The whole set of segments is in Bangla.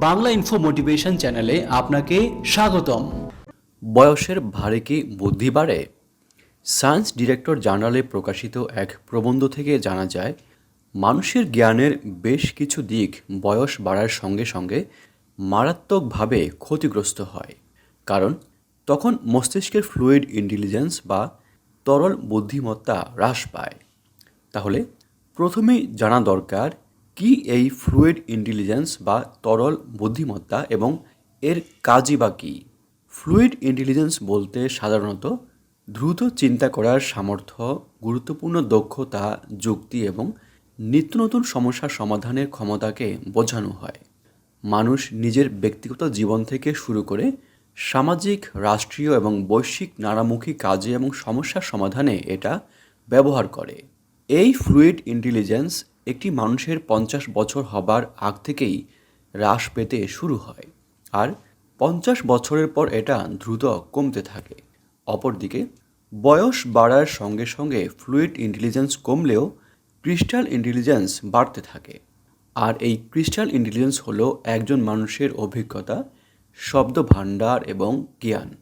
বাংলা ইনফো মোটিভেশন চ্যানেলে আপনাকে স্বাগতম। বয়সের ভারে কি বুদ্ধি বাড়ে? সায়েন্স ডিরেক্টর জার্নালে প্রকাশিত এক প্রবন্ধ থেকে জানা যায়, মানুষের জ্ঞানের বেশ কিছু দিক বয়স বাড়ার সঙ্গে সঙ্গে মারাত্মকভাবে ক্ষতিগ্রস্ত হয়। কারণ, তখন মস্তিষ্কের ফ্লুইড ইন্টেলিজেন্স বা তরল বুদ্ধিমত্তা হ্রাস পায়। তাহলে, প্রথমেই জানা দরকার কি এই ফ্লুইড ইন্টেলিজেন্স বা তরল বুদ্ধিমত্তা এবং এর কাজই বা কী? ফ্লুইড ইন্টেলিজেন্স বলতে সাধারণত দ্রুত চিন্তা করার সামর্থ্য, গুরুত্বপূর্ণ দক্ষতা, যুক্তি এবং নিত্য নতুন সমস্যা সমাধানের ক্ষমতাকে বোঝানো হয়। মানুষ নিজের ব্যক্তিগত জীবন থেকে শুরু করে সামাজিক, রাষ্ট্রীয় এবং বৈশ্বিক নানামুখী কাজে এবং সমস্যার সমাধানে এটা ব্যবহার করে। এই ফ্লুইড ইন্টেলিজেন্স একটি মানুষের পঞ্চাশ বছর হবার আগ থেকেই হ্রাস পেতে শুরু হয়। আর পঞ্চাশ বছরের পর এটা দ্রুত কমতে থাকে। অপরদিকে, বয়স বাড়ার সঙ্গে সঙ্গে ফ্লুইড ইন্টেলিজেন্স কমলেও ক্রিস্টাল ইন্টেলিজেন্স বাড়তে থাকে। আর এই ক্রিস্টাল ইন্টেলিজেন্স হলো একজন মানুষের অভিজ্ঞতা শব্দ ভাণ্ডার এবং জ্ঞান।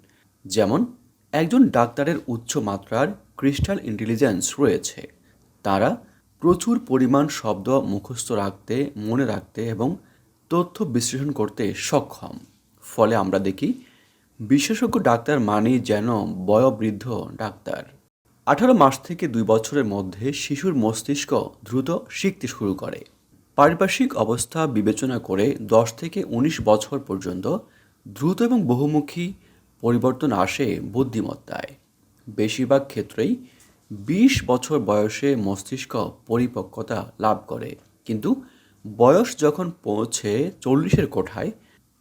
যেমন, একজন ডাক্তারের উচ্চ মাত্রার ক্রিস্টাল ইন্টেলিজেন্স রয়েছে। তারা প্রচুর পরিমাণ শব্দ মুখস্থ রাখতে, মনে রাখতে এবং তথ্য বিশ্লেষণ করতে সক্ষম। ফলে আমরা দেখি, বিশেষজ্ঞ ডাক্তার মানেই যেন বয়োবৃদ্ধ ডাক্তার। আঠারো মাস থেকে দুই বছরের মধ্যে শিশুর মস্তিষ্ক দ্রুত শিখতে শুরু করে। পারিপার্শ্বিক অবস্থা বিবেচনা করে দশ থেকে উনিশ বছর পর্যন্ত দ্রুত এবং বহুমুখী পরিবর্তন আসে বুদ্ধিমত্তায়। বেশিরভাগ ক্ষেত্রেই বিশ বছর বয়সে মস্তিষ্ক পরিপক্কতা লাভ করে। কিন্তু বয়স যখন পৌঁছে চল্লিশের কোঠায়,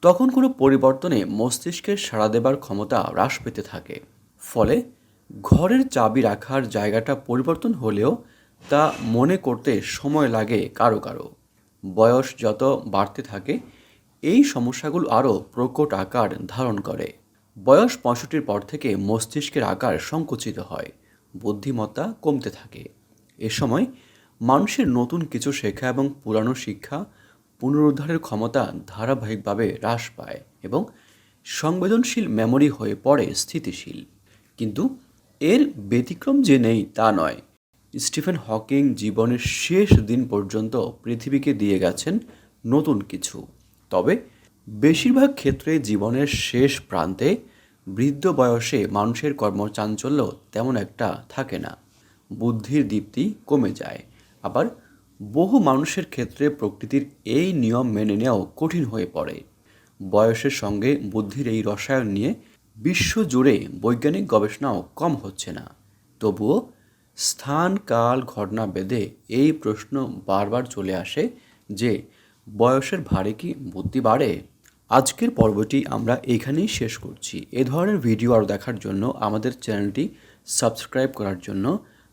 তখন কোনো পরিবর্তনে মস্তিষ্কের সাড়া দেবার ক্ষমতা হ্রাস পেতে থাকে। ফলে ঘরের চাবি রাখার জায়গাটা পরিবর্তন হলেও তা মনে করতে সময় লাগে কারও কারও। বয়স যত বাড়তে থাকে, এই সমস্যাগুলো আরও প্রকট আকার ধারণ করে। বয়স পঁয়ষট্টির পর থেকে মস্তিষ্কের আকার সংকুচিত হয়। বুদ্ধিমত্তা কমতে থাকে। এ সময় মানুষের নতুন কিছু শেখা এবং পুরানো শিক্ষা পুনরুদ্ধারের ক্ষমতা ধারাবাহিকভাবে হ্রাস পায় এবং সংবেদনশীল মেমরি হয়ে পড়ে স্থিতিশীল। কিন্তু এর ব্যতিক্রম যে নেই তা নয়। স্টিফেন হকিং জীবনের শেষ দিন পর্যন্ত পৃথিবীকে দিয়ে গেছেন নতুন কিছু। তবে বেশিরভাগ ক্ষেত্রে জীবনের শেষ প্রান্তে বৃদ্ধ বয়সে মানুষের কর্মচাঞ্চল্য তেমন একটা থাকে না। বুদ্ধির দীপ্তি কমে যায়। আবার বহু মানুষের ক্ষেত্রে প্রকৃতির এই নিয়ম মেনে নেওয়াও কঠিন হয়ে পড়ে। বয়সের সঙ্গে বুদ্ধির এই রসায়ন নিয়ে বিশ্বজুড়ে বৈজ্ঞানিক গবেষণাও কম হচ্ছে না। তবুও স্থান, কাল, ঘটনা বেদে এই প্রশ্ন বারবার চলে আসে যে, বয়সের ভারে কি বুদ্ধি বাড়ে? আজকের পর্বটি আমরা এখানেই শেষ করছি। এ ধরনের ভিডিও আরও দেখার জন্য আমাদের চ্যানেলটি সাবস্ক্রাইব করার জন্য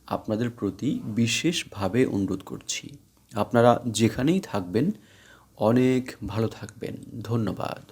আপনাদের প্রতি বিশেষভাবে অনুরোধ করছি। আপনারা যেখানেই থাকবেন, অনেক ভালো থাকবেন। ধন্যবাদ।